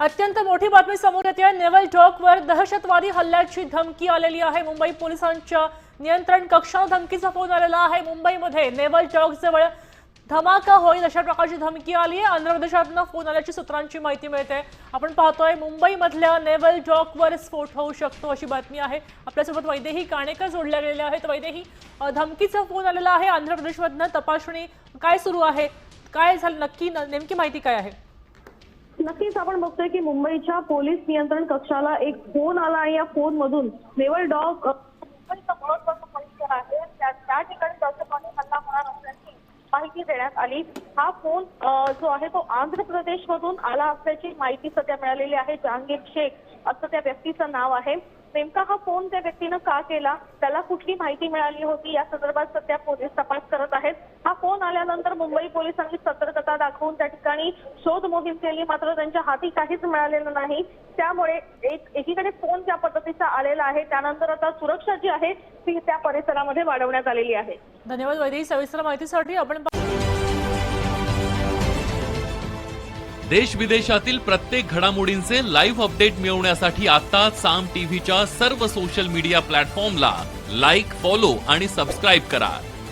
अत्यंत मोठी बातमी समोर येते. नेव्हल डॉकवर दहशतवादी हल्ल्याची धमकी आलेली आहे. मुंबई पोलिसांच्या नियंत्रण कक्षाला धमकीचा फोन आलेला आहे. मुंबईमध्ये नेव्हल डॉकजवळ धमाका होईल अशा प्रकारची धमकी आली. आहे आंध्र प्रदेशातनं फोन आल्याची सूत्रांची माहिती मिळते. आपण पाहतोय मुंबईमधल्या नेव्हल डॉकवर स्फोट होऊ शकतो अशी बातमी आहे. आपल्यासोबत वैदेही काणेकर जोडल्या गेलेल्या आहेत. वैदेही धमकीचा फोन आलेला आहे. आंध्र प्रदेशमधनं तपासणी काय सुरू आहे? काय झालं? नक्की नेमकी माहिती काय आहे? नक्कीच आपण बघतोय की मुंबईच्या पोलीस नियंत्रण कक्षाला एक फोन आला आणि या फोन मधून नेवल डॉग महत्वाचं परिसर आहे. त्या ठिकाणी दहशतवादी हल्ला होणार असल्याची माहिती देण्यात आली. हा फोन जो आहे तो आंध्र प्रदेश मधून आला असल्याची माहिती सध्या मिळालेली आहे. जहांगीर शेख असं त्या व्यक्तीचं नाव आहे. नेमका हा फोन त्या व्यक्तीनं का केला? त्याला कुठली माहिती मिळाली होती? या संदर्भात सध्या पोलीस तपास करत आहेत. आल्यानंतर मुंबई पोलिसांनी सतर्कता दाखवून त्या ठिकाणी शोध मोहीम केली. मात्र त्यांच्या हाती काहीच मिळालेलं नाही. त्यामुळे एक एकीकडे फोन त्या पद्धतीचा आलेला आहे. त्यानंतर आता सुरक्षा जी आहे ती त्या परिसरामध्ये वाढवण्यात आलेली आहे. धन्यवाद वैदेही. सविस्तर माहितीसाठी आपण देश विदेशातील प्रत्येक घडामोडींचे लाईव्ह अपडेट मिळवण्यासाठी आता साम टीव्हीच्या सर्व सोशल मीडिया प्लॅटफॉर्मला लाईक फॉलो आणि सबस्क्राईब करा.